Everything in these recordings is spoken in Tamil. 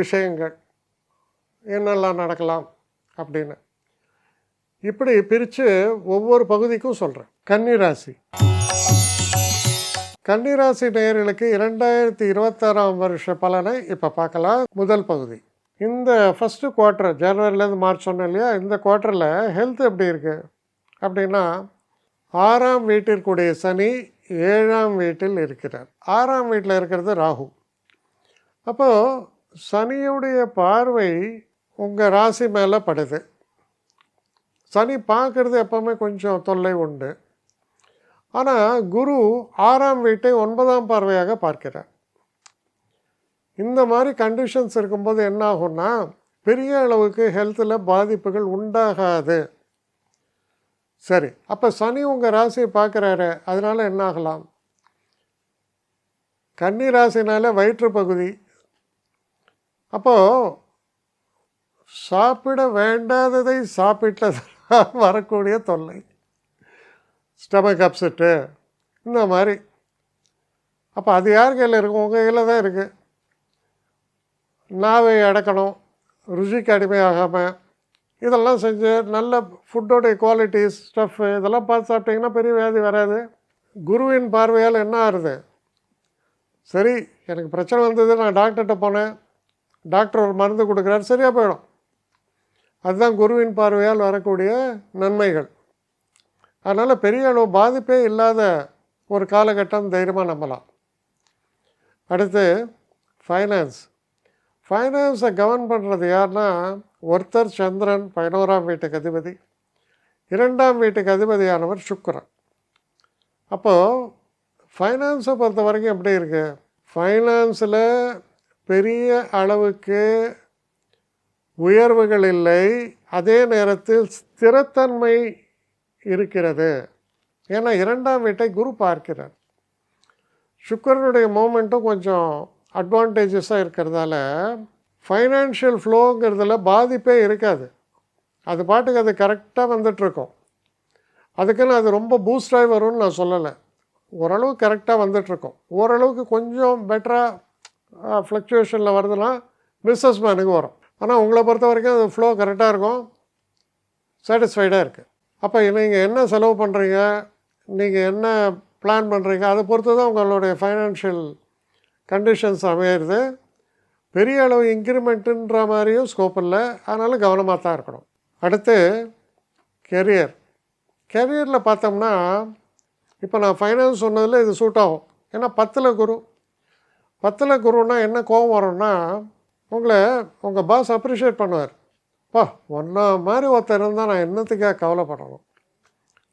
விஷயங்கள். என்னெல்லாம் நடக்கலாம் அப்படின்னு. இப்படி பிரித்து ஒவ்வொரு பகுதிக்கும் சொல்கிறேன் கன்னிராசி. கன்னிராசி நேயர்களுக்கு இரண்டாயிரத்தி இருபத்தாறாம் வருஷ பலனை இப்போ பார்க்கலாம். முதல் பகுதி. இந்த ஃபஸ்ட்டு குவார்ட்டர் ஜனவரிலேருந்து மார்ச் சொன்னேன் இல்லையா? இந்த குவார்ட்டரில் ஹெல்த் எப்படி இருக்குது அப்படின்னா ஆறாம் வீட்டிற்குடைய சனி ஏழாம் வீட்டில் இருக்கிறார். ஆறாம் வீட்டில் இருக்கிறது ராகு. அப்போது சனியுடைய பார்வை உங்கள் ராசி மேலே படுது. சனி பார்க்குறது எப்போவுமே கொஞ்சம் தொல்லை உண்டு. ஆனால் குரு ஆறாம் வீட்டை ஒன்பதாம் பார்வையாக பார்க்கிறார். இந்த மாதிரி கண்டிஷன்ஸ் இருக்கும்போது என்ன ஆகும்னா பெரிய அளவுக்கு ஹெல்த்தில் பாதிப்புகள் உண்டாகாது. சரி அப்போ சனி உங்கள் ராசியை பார்க்குறாரு. அதனால் என்ன ஆகலாம்? கன்னி ராசினால வயிற்று பகுதி அப்போது சாப்பிட வேண்டாததை சாப்பிட்டது வரக்கூடிய தொல்லை. ஸ்டமக் அப்செட்டு இந்த மாதிரி. அப்போ அது யார் கையில் இருக்கும்? உங்கள் கையில் தான் இருக்குது நாவை அடக்கணும் ருசிக்கு அடிமையாகாமல் இதெல்லாம் செஞ்சு நல்ல ஃபுட்டோடைய குவாலிட்டிஸ் ஸ்டஃப்பு இதெல்லாம் பார்த்து சாப்பிட்டிங்கன்னா பெரிய வியாதி வராது. குருவின் பார்வையால் என்ன ஆகுது சரி எனக்கு பிரச்சனை வந்தது நான் டாக்டர்கிட்ட போனேன். டாக்டர் ஒரு மருந்து கொடுக்குறாரு சரியாக போயிடும். அதுதான் குருவின் பார்வையால் வரக்கூடிய நன்மைகள். அதனால் பெரிய அளவு பாதிப்பே இல்லாத ஒரு காலகட்டம் தைரியமாக நம்பலாம். அடுத்து ஃபைனான்ஸ் ஃபைனான்ஸை கவர்ன் பண்ணுறது யாருன்னா ஒருத்தர் சந்திரன் பதினோராம் வீட்டுக்கு அதிபதி. இரண்டாம் வீட்டுக்கு அதிபதியானவர் சுக்கரன். அப்போது ஃபைனான்ஸை பொறுத்த வரைக்கும் எப்படி இருக்குது ஃபைனான்ஸில் பெரிய அளவுக்கு உயர்வுகள் இல்லை. அதே நேரத்தில் ஸ்திரத்தன்மை இருக்கிறது. ஏன்னா இரண்டாம் வீட்டை குரு பார்க்கிறார். சுக்கரனுடைய மூமெண்ட்டும் கொஞ்சம் அட்வான்டேஜஸாக இருக்கிறதால ஃபைனான்ஷியல் ஃப்ளோங்கிறதுல பாதிப்பே இருக்காது. அது பாட்டுக்கு அது கரெக்டாக வந்துட்ருக்கோம் அதுக்குன்னு அது ரொம்ப பூஸ்டாகி வரும்னு நான் சொல்லலை. ஓரளவு கரெக்டாக வந்துட்ருக்கோம் ஓரளவுக்கு கொஞ்சம் பெட்டராக ஃப்ளக்சுவேஷனில் வருதுன்னா பிஸ்னஸ் மேனுக்கு வரும். ஆனால் உங்களை பொறுத்த வரைக்கும் அது ஃப்ளோ கரெக்டாக இருக்கும். சாட்டிஸ்ஃபைடாக இருக்குது அப்போ நீங்கள் என்ன செலவு பண்ணுறீங்க நீங்கள் என்ன பிளான் பண்ணுறீங்க அதை பொறுத்து தான் உங்களுடைய ஃபைனான்ஷியல் கண்டிஷன்ஸ் அமையிறது. பெரிய அளவு இன்க்ரிமெண்ட்டுன்ற மாதிரியும் ஸ்கோப் இல்லை. அதனால் கவனமாக தான் இருக்கணும். அடுத்து கெரியர் கெரியரில் பார்த்தோம்னா இப்போ நான் ஃபைனான்ஸ் சொன்னதில் இது சூட் ஆகும். ஏன்னா பத்தில் குரு. பத்தில் குருன்னா என்ன கோபம் வரும்னா உங்களை உங்கள் பாஸ் அப்ரிஷியேட் பண்ணுவார். பா ஒன்றா மாதிரி ஒருத்தர் இருந்தால் நான் என்னத்துக்காக கவலைப்படணும்?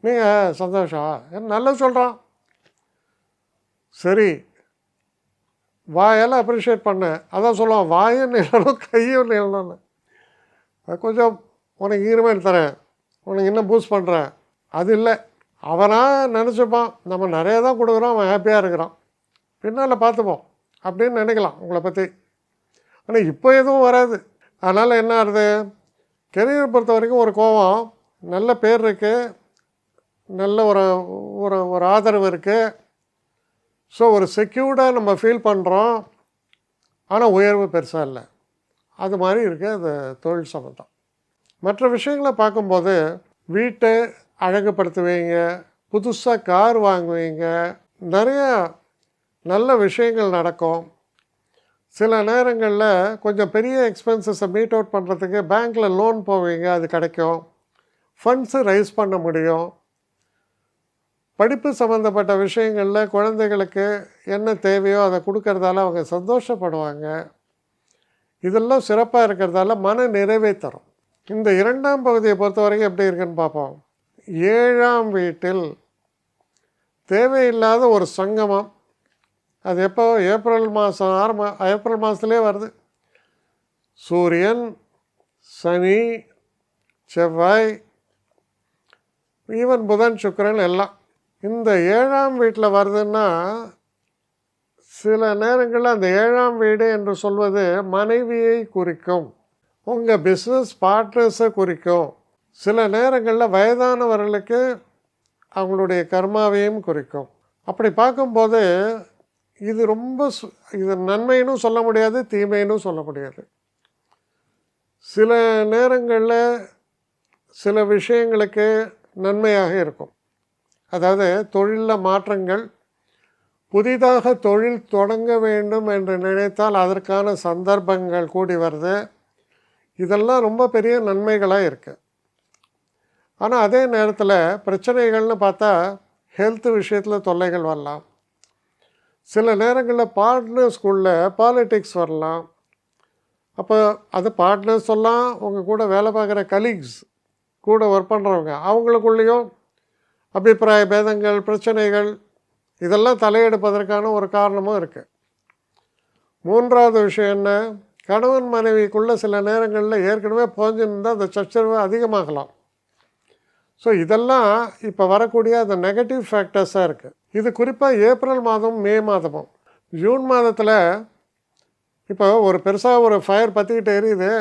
நீங்கள் சந்தோஷம். என்ன நல்லது சொல்கிறான் சரி வாயெல்லாம் அப்ரிஷியேட் பண்ணேன் அதான் சொல்லுவான் வாயும் நிலனும் கையும் நிலனும்னு கொஞ்சம் உனக்கு ஈரமேல் தரேன். உனக்கு இன்னும் பூஸ்ட் பண்ணுறேன் அது இல்லை. அவனாக நினச்சிப்பான். நம்ம நிறைய தான் கொடுக்குறோம். அவன் ஹாப்பியாக இருக்கிறான். பின்னால் பார்த்துப்போம். அப்படின்னு நினைக்கலாம் உங்களை பற்றி ஆனால் இப்போ எதுவும் வராது. அதனால் என்ன ஆகுது? கெரியர் பொறுத்த வரைக்கும் ஒரு கோபம் நல்ல பேர் இருக்குது நல்ல ஒரு ஒரு ஒரு ஆதரவு இருக்குது ஸோ ஒரு செக்யூர்டாக நம்ம ஃபீல் பண்ணுறோம் ஆனால் உயர்வு பெருசாக இல்லை. அது மாதிரி இருக்குது அது தொழில் சம்மந்தம் மற்ற விஷயங்களை பார்க்கும்போது வீட்டை அழகுபடுத்துவீங்க புதுசாக கார் வாங்குவீங்க நிறையா நல்ல விஷயங்கள் நடக்கும். சில நேரங்களில் கொஞ்சம் பெரிய எக்ஸ்பென்சஸை மீட் அவுட் பண்ணுறதுக்கு பேங்க்கில் லோன் போவீங்க அது கிடைக்கும். ஃபண்ட்ஸு ரைஸ் பண்ண முடியும். படிப்பு சம்மந்தப்பட்ட விஷயங்களில் குழந்தைகளுக்கு என்ன தேவையோ அதை கொடுக்கறதால அவங்க சந்தோஷப்படுவாங்க. இதெல்லாம் சிறப்பாக இருக்கிறதால மன நிறைவை தரும். இந்த இரண்டாம் பகுதியை பொறுத்த வரைக்கும் எப்படி இருக்குன்னு பார்ப்போம். ஏழாம் வீட்டில் தேவையில்லாத ஒரு சங்கமம் அது எப்போ? ஏப்ரல் மாதம் ஆரம்ப ஏப்ரல் மாதத்துலேயே வருது. சூரியன் சனி செவ்வாய் ஈவன் புதன் சுக்கரன் எல்லாம். இந்த ஏழாம் வீட்டில் வருதுன்னா சில நேரங்களில் அந்த ஏழாம் வீடு என்று சொல்வது மனைவியை குறிக்கும். உங்கள் பிஸ்னஸ் பார்ட்னர்ஸை குறிக்கும். சில நேரங்களில் வயதானவர்களுக்கு அவங்களுடைய கர்மாவையும் குறிக்கும். அப்படி பார்க்கும்போது இது ரொம்ப சு- இது நன்மைன்னு சொல்ல முடியாது தீமைன்னு சொல்ல முடியாது. சில நேரங்களில் சில விஷயங்களுக்கு நன்மையாக இருக்கும். அதாவது தொழிலில் மாற்றங்கள் புதிதாக தொழில் தொடங்க வேண்டும் என்று நினைத்தால் அதற்கான சந்தர்ப்பங்கள் கூடி வருது. இதெல்லாம் ரொம்ப பெரிய நன்மைகளாக இருக்குது ஆனால் அதே நேரத்தில் பிரச்சனைகள்னு பார்த்தா ஹெல்த் விஷயத்தில் தொல்லைகள் வரலாம். சில நேரங்களில் பார்ட்னர்ஸ்குள்ள பாலிட்டிக்ஸ் வரலாம். அப்போ அது பார்ட்னர்ஸ் சொல்லலாம் உங்கள் கூட வேலை பார்க்குற கலீக்ஸ் கூட ஒர்க் பண்ணுறவங்க அவங்களுக்குள்ளேயும் அபிப்பிராய பேதங்கள் பிரச்சனைகள் இதெல்லாம் தலையெடுப்பதற்கான ஒரு காரணமும் இருக்குது மூன்றாவது விஷயம் என்ன? கணவன் மனைவிக்குள்ளே சில நேரங்களில் ஏற்கனவே புரிஞ்சுருந்தால் அந்த சச்சரவு அதிகமாகலாம். ஸோ இதெல்லாம் இப்போ வரக்கூடிய அந்த நெகட்டிவ் ஃபேக்டர்ஸாக இருக்குது இது குறிப்பாக ஏப்ரல் மாதம் மே மாதமும். ஜூன் மாதத்தில் இப்போ ஒரு பெருசாக ஒரு ஃபயர் பற்றிக்கிட்டு எரியுது.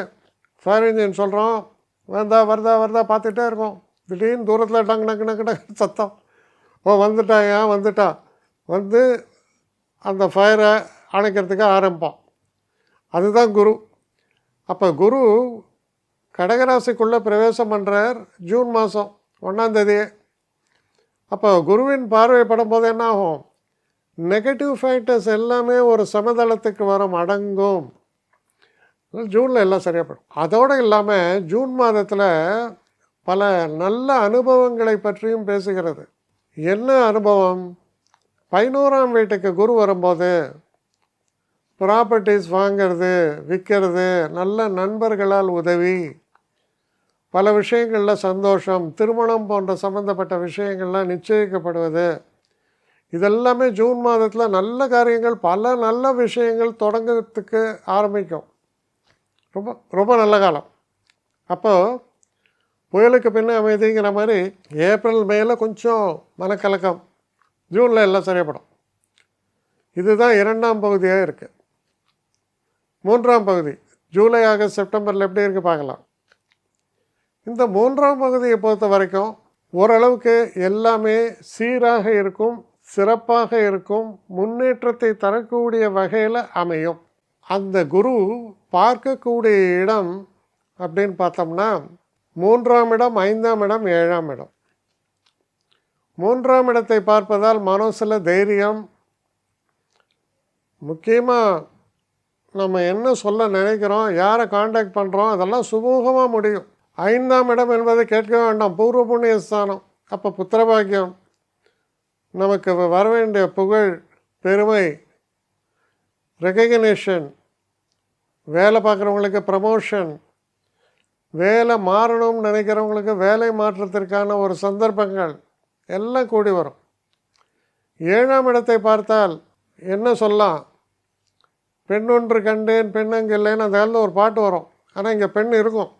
ஃபயர் இன்ஜின் சொல்கிறோம் வந்தா வருதா வருதா பார்த்துட்டே இருக்கோம். திடீர்னு தூரத்தில் டங்கு டங்கு டங்கு டங்கு சத்தம். ஓ வந்துட்டா ஏன் வந்துட்டான் வந்து அந்த ஃபயரை அணைக்கிறதுக்கு ஆரம்பிப்போம். அதுதான் குரு. அப்போ குரு கடகராசிக்குள்ளே பிரவேசம் பண்ணுறார் ஜூன் மாதம் ஒன்றாந்தேதியே அப்போ குருவின் பார்வை போது என்ன ஆகும் நெகட்டிவ் ஃபேக்டர்ஸ் எல்லாமே ஒரு சமதளத்துக்கு வரும் அடங்கும் ஜூனில் எல்லாம் சரியாக போயிடும். அதோடு இல்லாமல் ஜூன் மாதத்தில் பல நல்ல அனுபவங்களை பற்றியும் பேசுகிறது. என்ன அனுபவம்? பதினோராம் வீட்டுக்கு குரு வரும்போது ப்ராப்பர்ட்டிஸ் வாங்கிறது விற்கிறது நல்ல நண்பர்களால் உதவி. பல விஷயங்களில் சந்தோஷம் திருமணம் போன்ற சம்பந்தப்பட்ட விஷயங்கள்லாம் நிச்சயிக்கப்படுவது. இதெல்லாமே ஜூன் மாதத்தில் நல்ல காரியங்கள் பல நல்ல விஷயங்கள் தொடங்கிறதுக்கு ஆரம்பிக்கும். ரொம்ப ரொம்ப நல்ல காலம். அப்போது புயலுக்கு பின்ன அமைதிங்கிற மாதிரி ஏப்ரல் மேல கொஞ்சம் மனக்கலக்கம். ஜூனில் எல்லாம் சரியப்படும் இதுதான் இரண்டாம் பகுதியாக இருக்குது மூன்றாம் பகுதி ஜூலை ஆகஸ்ட் செப்டம்பரில் எப்படி இருக்குது பார்க்கலாம். இந்த மூன்றாம் பகுதியை பொறுத்த வரைக்கும் ஓரளவுக்கு எல்லாமே சீராக இருக்கும் சிறப்பாக இருக்கும் முன்னேற்றத்தை தரக்கூடிய வகையில் அமையும். அந்த குரு பார்க்கக்கூடிய இடம் அப்படின்னு பார்த்தோம்னா மூன்றாம் இடம் ஐந்தாம் இடம் ஏழாம் இடம். மூன்றாம் இடத்தை பார்ப்பதால் மனசில் தைரியம். முக்கியமாக நம்ம என்ன சொல்ல நினைக்கிறோம் யாரை காண்டாக்ட் பண்ணுறோம் அதெல்லாம் சுமூகமாக முடியும். ஐந்தாம் இடம் என்பதை கேட்க வேண்டாம். பூர்வ புண்ணிய ஸ்தானம். அப்போ புத்திரபாக்கியம். நமக்கு வர வேண்டிய புகழ் பெருமை ரெகக்னேஷன் வேலை பார்க்குறவங்களுக்கு ப்ரமோஷன் வேலை மாறணும்னு நினைக்கிறவங்களுக்கு வேலை மாற்றத்திற்கான ஒரு சந்தர்ப்பங்கள் எல்லாம் கூடி வரும். ஏழாம் இடத்தை பார்த்தால் என்ன சொல்லலாம்? பெண் ஒன்று கண்டேன் பெண் அங்கே இல்லைன்னு அந்த காலத்தில் ஒரு பாட்டு வரும். ஆனால் இங்கே பெண் இருக்கும்.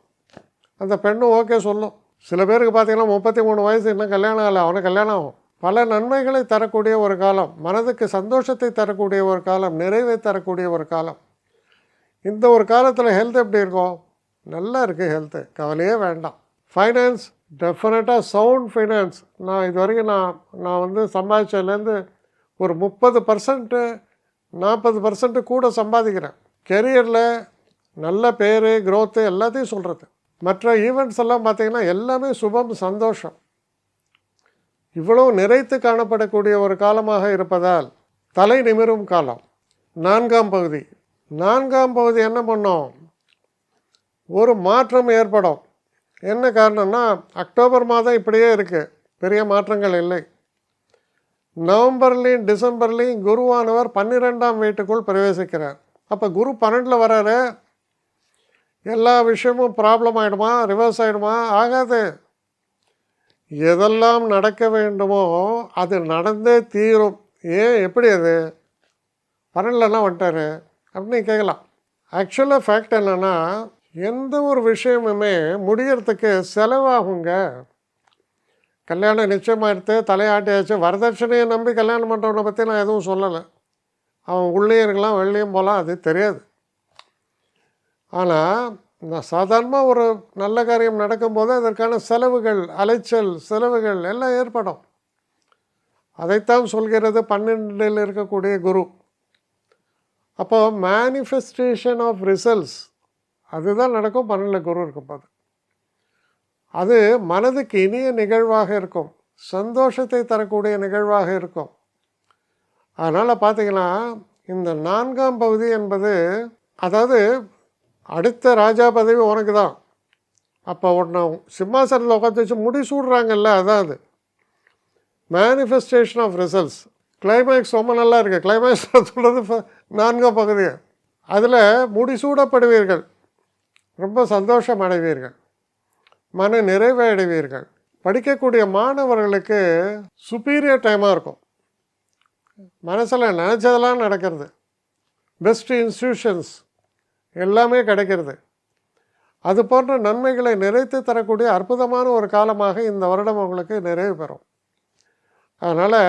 அந்த பெண்ணும் ஓகே சொல்லும். சில பேருக்கு பார்த்தீங்கன்னா முப்பத்தி மூணு வயசு இன்னும் கல்யாணம் ஆகலை அவனுக்கு கல்யாணம் ஆகும். பல நன்மைகளை தரக்கூடிய ஒரு காலம் மனதுக்கு சந்தோஷத்தை தரக்கூடிய ஒரு காலம் நிறைவை தரக்கூடிய ஒரு காலம். இந்த ஒரு காலத்தில் ஹெல்த் எப்படி இருக்கும்? நல்லா இருக்குது ஹெல்த்து கவலையே வேண்டாம். ஃபைனான்ஸ் டெஃபினட்டாக சவுண்ட் ஃபைனான்ஸ் நான் இது வரைக்கும் நான் நான் வந்து சம்பாதிச்சதுலேருந்து ஒரு முப்பது பர்சன்ட்டு நாற்பது பர்சன்ட்டு கூட சம்பாதிக்கிறேன். கெரியரில் நல்ல பேர் க்ரோத்து எல்லாத்தையும் சொல்கிறது மற்ற ஈவெண்ட்ஸ் எல்லாம் பார்த்திங்கன்னா எல்லாமே சுபம் சந்தோஷம். இவ்வளவு நிறைத்து காணப்படக்கூடிய ஒரு காலமாக இருப்பதால் தலை நிமிரும் காலம். நான்காம் பகுதி. நான்காம் பகுதி என்ன பண்ணும்? ஒரு மாற்றம் ஏற்படும். என்ன காரணம்னா அக்டோபர் மாதம் இப்படியே இருக்குது பெரிய மாற்றங்கள் இல்லை. நவம்பர்லேயும் டிசம்பர்லேயும் குருவானவர் பன்னிரெண்டாம் வீட்டுக்குள் பிரவேசிக்கிறார். அப்போ குரு பன்னெண்டில் வராரு எல்லா விஷயமும் ப்ராப்ளம் ஆகிடுமா ரிவர்ஸ் ஆகிடுமா ஆகாது. எதெல்லாம் நடக்க வேண்டுமோ அது நடந்தே தீரும். ஏன்? எப்படி அது? பன்னெண்டுலலாம் வந்துட்டாரு? அப்படின்னு கேட்கலாம். ஆக்சுவலாக ஃபேக்ட் என்னென்னா எந்த ஒரு விஷயமுமே முடியறதுக்கு செலவாகுங்க. கல்யாணம் நிச்சயமாகிடுத்து தலையாட்டியாச்சு வரதட்சணையை நம்பி கல்யாணம் பண்ணுறவனை பற்றி நான் எதுவும் சொல்லலை. அவன் உள்ளே இருக்கலாம் வெளியும் போகலாம் அது தெரியாது. ஆனால் நான் சாதாரணமாக ஒரு நல்ல காரியம் நடக்கும்போது அதற்கான செலவுகள் அலைச்சல் செலவுகள் எல்லாம் ஏற்படும். அதைத்தான் சொல்கிறது பன்னெண்டில் இருக்கக்கூடிய குரு. அப்போ மேனிஃபெஸ்டேஷன் ஆஃப் ரிசல்ட்ஸ் அதுதான் நடக்கும். பன்னெண்டில் குரு இருக்கும்போது அது மனதுக்கு இனிய நிகழ்வாக இருக்கும். சந்தோஷத்தை தரக்கூடிய நிகழ்வாக இருக்கும். அதனால் பார்த்தீங்கன்னா இந்த நான்காம் பகுதி என்பது அதாவது அடுத்த ராஜா பதவி உனக்கு தான் அப்போ உன்னை சிம்மாசனத்தில் உட்காந்து வச்சு முடி சூடுறாங்கல்ல அதான் அது. மேனிஃபெஸ்டேஷன் ஆஃப் ரிசல்ட்ஸ் கிளைமேக்ஸ் ரொம்ப நல்லா இருக்குது கிளைமேக்ஸ் சொல்கிறது நான்காம் பகுதியை. அதில் முடிசூடப்படுவீர்கள். ரொம்ப சந்தோஷம் அடைவீர்கள். மன நிறைவை அடைவீர்கள். படிக்கக்கூடிய மாணவர்களுக்கு சுப்பீரியர் டைமாக இருக்கும். மனசில் நினச்சதெல்லாம் நடக்கிறது. பெஸ்ட் இன்ஸ்டியூஷன்ஸ் எல்லாமே கிடைக்கிறது. அது போன்ற நன்மைகளை நிறைத்து தரக்கூடிய அற்புதமான ஒரு காலமாக இந்த வருடம் உங்களுக்கு நிறைவு பெறும். அதனால்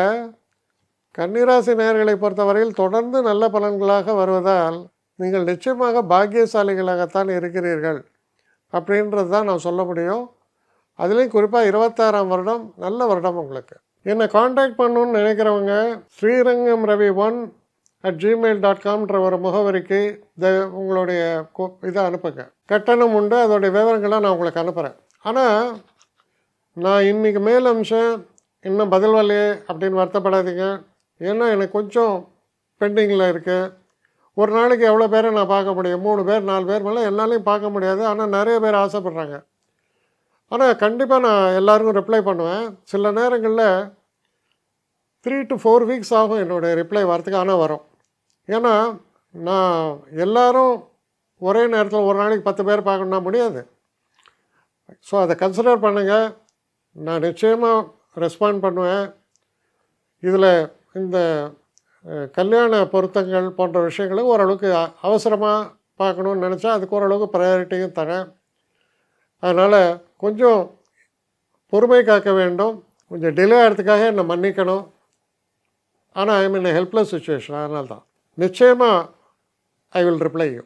கன்னிராசி நேர்களை பொறுத்தவரையில் தொடர்ந்து நல்ல பலன்களாக வருவதால் நீங்கள் நிச்சயமாக பாக்கியசாலிகளாகத்தான் இருக்கிறீர்கள் அப்படின்றது தான் நான் சொல்ல முடியும். அதுலேயும் குறிப்பாக இருபத்தாறாம் வருடம் நல்ல வருடம் உங்களுக்கு. என்னை காண்டாக்ட் பண்ணணுன்னு நினைக்கிறவங்க Srirangam Ravi one at Gmail dot காம்ன்ற ஒரு முகவரிக்கு இந்த உங்களுடைய கொ- இதை அனுப்புங்க. கட்டணம் உண்டு அதோடைய விவரங்களை நான் உங்களுக்கு அனுப்புகிறேன் ஆனால் நான் இன்றைக்கி மேல் அம்சம் இன்னும் பதில் வரலையே அப்படின்னு வருத்தப்படாதீங்க. ஏன்னா எனக்கு கொஞ்சம் பெண்டிங்கில் இருக்குது ஒரு நாளைக்கு எவ்வளோ பேரை நான் பார்க்க முடியும்? மூணு பேர் நாலு பேர் மேலே என்னாலையும் பார்க்க முடியாது. ஆனால் நிறைய பேர் ஆசைப்பட்றாங்க. ஆனால் கண்டிப்பாக நான் எல்லாருக்கும் ரிப்ளை பண்ணுவேன். சில நேரங்களில் த்ரீ டு ஃபோர் வீக்ஸ் ஆகும் என்னுடைய ரிப்ளை வரத்துக்கு ஆனால் வரும். ஏன்னா நான் எல்லோரும் ஒரே நேரத்தில் ஒரு நாளைக்கு பத்து பேர் பார்க்கணுன்னா முடியாது. ஸோ அதை கன்சிடர் பண்ணுங்கள் நான் நிச்சயமாக ரெஸ்பாண்ட் பண்ணுவேன். இதில் இந்த கல்யாண பொருத்தங்கள் போன்ற விஷயங்களுக்கு ஓரளவுக்கு அவசரமாக பார்க்கணுன்னு நினச்சா அதுக்கு ஓரளவுக்கு ப்ரையாரிட்டியும் தரேன். அதனால் கொஞ்சம் பொறுமை காக்க வேண்டும். கொஞ்சம் டிலே ஆகிறதுக்காக என்னை மன்னிக்கணும். ஆனால் ஐ மீன் ஹெல்ப்லெஸ் சுச்சுவேஷன் அதனால தான். நிச்சயமாக ஐ வில் ரிப்ளை யூ